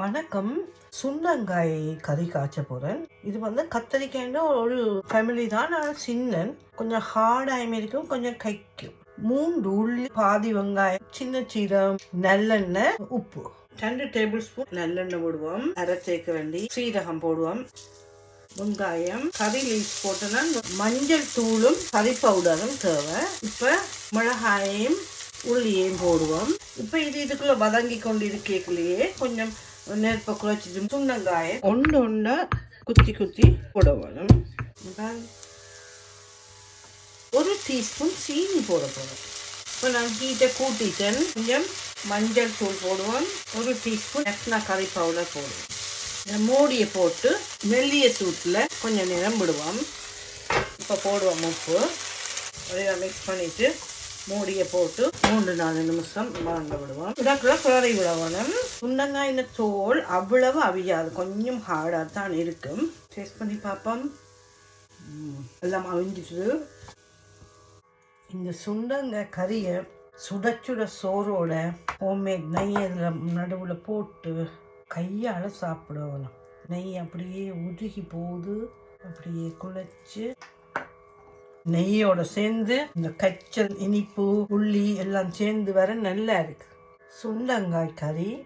வணக்கம். சுண்டங்காய் கறி காய்ச்ச போகிறேன் இது வந்து கத்தரிக்காய்ன்ற ஒரு ஃபேமிலி தான். ஆனால் சின்னன். கொஞ்சம் ஹார்டாயும் இருக்கும் கொஞ்சம் கைக்கும். மூன்று உள்ளி பாதி வெங்காயம் சின்ன சீரகம் நல்லெண்ணெய் உப்பு. ரெண்டு டேபிள் ஸ்பூன் நல்லெண்ணெய் போடுவோம். அரை சேர்க்க வேண்டி சீரகம் போடுவோம். வெங்காயம் கறி லீஸ் போட்டோன்னா மஞ்சள் தூளும் கறி பவுடரும் தேவை. இப்போ மிளகாயையும் உள்ளியையும் போடுவோம். இப்போ இது இதுக்குள்ள வதங்கி கொண்டு இருக்கேக்குள்ளேயே கொஞ்சம் நெருப்பை குறைச்சிட்டு சுண்டங்காயை ஒன்று ஒன்று குத்தி குத்தி போட வேணும் இதான் ஒரு டீஸ்பூன் சீனி போட போகிறோம் இப்போ நான் ஹீட்டை கூட்டிட்டேன் கொஞ்சம் மஞ்சள் தூள் போடுவோம் ஒரு டீஸ்பூன் எக்ஸ்ட்ரா கறி பவுடர் போடுவோம் இந்த மூடியை போட்டு மெல்லிய சூட்டில் கொஞ்சம் நேரம் விடுவோம் இப்போ போடுவோம் உப்பு ஒரே மிக்ஸ் பண்ணிவிட்டு மூடியை போட்டு மூன்று நாலு நிமிஷம் வளர்ந்து விடுவோம். இதாக்குள்ள குளறி விடவணும் சுண்டங்காயின் தோல் அவ்வளவு அவியாது. கொஞ்சம் ஹார்டாக தான் இருக்கும். டேஸ்ட் பண்ணி பார்ப்போம். எல்லாம் அவிஞ்சிட்டு இந்த சுண்டங்காய் கறியை சுட சுட சோறோட ஹோம்மேட் நெய் அதில் நடுவில் போட்டு கையால் சாப்பிடணும். நெய் அப்படியே உருகி போகுது. அப்படியே குழைச்சி நெய்யோட சேர்ந்து இந்த கச்சல் இனிப்பு உள்ளி எல்லாம் சேர்ந்து வர நல்லா இருக்கு. சுண்டங்காய் கறி.